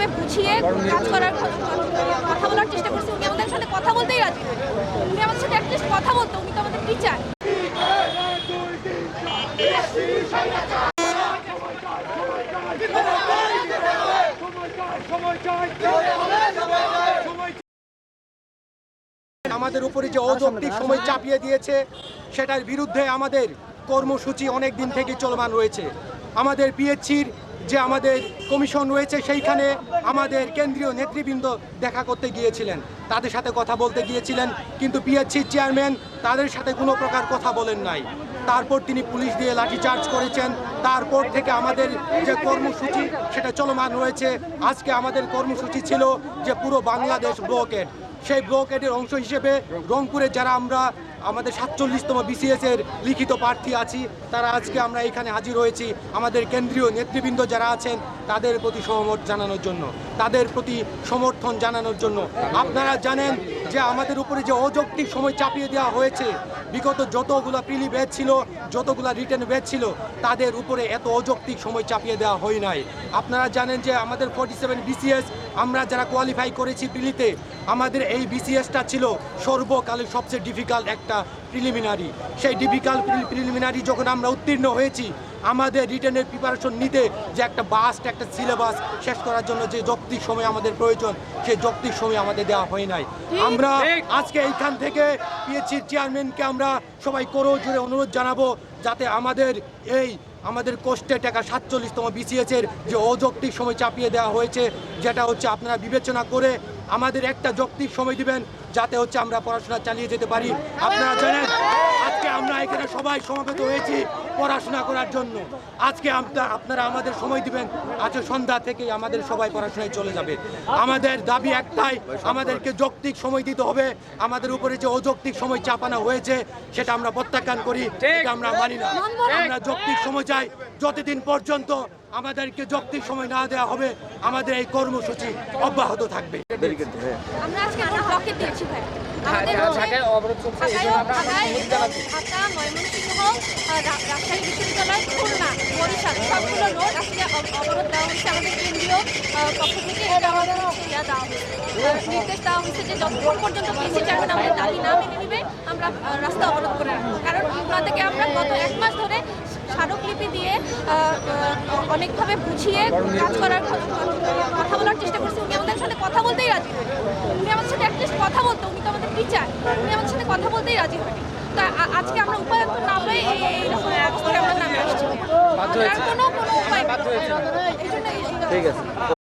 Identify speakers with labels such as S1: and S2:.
S1: অনেকভাবে বুঝিয়ে কাজ করার কথা বলার চেষ্টা করছি। উনি আমাদের সাথে কথা বলতেই রাজি। উনি আমাদের সাথে অ্যাটলিস্ট কথা বলতো, উনি তো আমাদের টিচার
S2: আমাদের উপরে যে অযৌক্তিক সময় চাপিয়ে দিয়েছে, সেটার বিরুদ্ধে আমাদের কর্মসূচি অনেক দিন থেকে চলমান রয়েছে। আমাদের পিএইচসির যে আমাদের কমিশন রয়েছে, সেইখানে আমাদের কেন্দ্রীয় নেতৃবৃন্দ দেখা করতে গিয়েছিলেন। তাদের সাথে কথা বলতে গিয়েছিলেন, কিন্তু পিএইচসির চেয়ারম্যান তাদের সাথে কোনো প্রকার কথা বলেন নাই। তারপর তিনি পুলিশ দিয়ে লাঠিচার্জ করেছেন। তারপর থেকে আমাদের যে কর্মসূচি, সেটা চলমান রয়েছে। আজকে আমাদের কর্মসূচি ছিল যে পুরো বাংলাদেশ ব্লকেট সেই ব্লকেটের অংশ হিসেবে রংপুরে যারা আমরা আমাদের সাতচল্লিশতম বিসিএস এর লিখিত প্রার্থী আছি। তারা আজকে আমরা এখানে হাজির হয়েছি। আমাদের কেন্দ্রীয় নেতৃবৃন্দ যারা আছেন, তাদের প্রতি সহমত জানানোর জন্য, তাদের প্রতি সমর্থন জানানোর জন্য। আপনারা জানেন যে আমাদের উপরে যে অযৌক্তিক সময় চাপিয়ে দেওয়া হয়েছে, বিগত যতগুলা প্রিলি ব্যাচ ছিল, যতগুলা রিটার্ন ব্যাচ ছিল, তাদের উপরে এত অযৌক্তিক সময় চাপিয়ে দেওয়া হয় নাই। আপনারা জানেন যে আমাদের ফর্টি সেভেন বিসিএস আমরা যারা কোয়ালিফাই করেছি প্রিলিতে, আমাদের এই বিসিএসটা ছিল সর্বকালের সবচেয়ে ডিফিকাল্ট একটা প্রিলিমিনারি সেই ডিফিকাল্ট প্রিলিমিনারি যখন আমরা উত্তীর্ণ হয়েছি আমাদের রিটার্নের প্রিপারেশন নিতে যে একটা বাস্ট একটা সিলেবাস শেষ করার জন্য যে যৌক্তিক সময় আমাদের প্রয়োজন সেই যৌক্তিক সময় আমাদের দেওয়া হয় নাই। আমরা আজকে এইখান থেকে পিএইচসির চেয়ারম্যানকে আমরা সবাই করো জুড়ে অনুরোধ জানাব যাতে আমাদের এই আমাদের কোষ্টে টাকা সাতচল্লিশতম বিসিএস এর যে অযৌক্তিক সময় চাপিয়ে দেওয়া হয়েছে যেটা হচ্ছে আপনারা বিবেচনা করে আমাদের একটা যৌক্তিক সময় দিবেন যাতে হচ্ছে আমরা পড়াশোনা চালিয়ে যেতে পারি। আপনারা জানেন আজকে আমরা এখানে সবাই সমবেত হয়েছি পড়াশোনা করার জন্য। আজকে আপনারা আমাদের সময় দিবেন আজকে সন্ধ্যা থেকেই আমাদের সবাই পড়াশোনায় চলে যাবে। আমাদের দাবি একটাই আমাদেরকে যৌক্তিক সময় দিতে হবে। আমাদের উপরে যে অযৌক্তিক সময় চাপানো হয়েছে সেটা আমরা প্রত্যাখ্যান করি আমরা মানি না। আমরা যৌক্তিক সময় চাই যতদিন পর্যন্ত আমাদেরকে যৌক্তিক সময় না দেওয়া হবে আমাদের এই কর্মসূচি অব্যাহত থাকবে।
S1: আমরা আজকে ভোট ব্লকে দিয়েছি ভাই। আমাদের
S3: ঢাকায় অবরোধ চলছে, এই জন্য আমরা
S1: ঢাকায়,
S3: অনুমতি জানাচ্ছি।
S1: ঢাকা ময়মনসিংহ রাজশাহী বিশ্ববিদ্যালয় খুলনা বরিশাল সবগুলো রোড আজকে অবরোধ দেওয়া আমাদের কেন্দ্রীয় আহ, পক্ষ থেকে এটা আমাদের হচ্ছে ইয়া দেওয়া হয়েছে। নির্দেশ দেওয়া হয়েছে যে যতক্ষণ পর্যন্ত পিসি চেয়ারম্যান আমাদের দাবি না মেনে নিবে আমরা রাস্তা অবরোধ করে রাখব। কারণ ওনাদেরকে আমরা গত এক মাস ধরে স্মারকলিপি দিয়ে অনেকভাবে বুঝিয়ে কাজ করার কথা বলার চেষ্টা করছি। উনি আমাদের সাথে কথা বলতেই রাজি হয়নি। উনি আমাদের সাথে অ্যাটলিস্ট কথা বলতো। উনি তো আমাদের টিচার উনি আমাদের সাথে কথা বলতেই রাজি হয়নি। তা আজকে আমরা উপায়ন্ত না পেয়ে এই এইরকম অবস্থায় আমরা নামে আসছি। কোনো কোনো উপায় এই জন্য
S3: ঠিক আছে।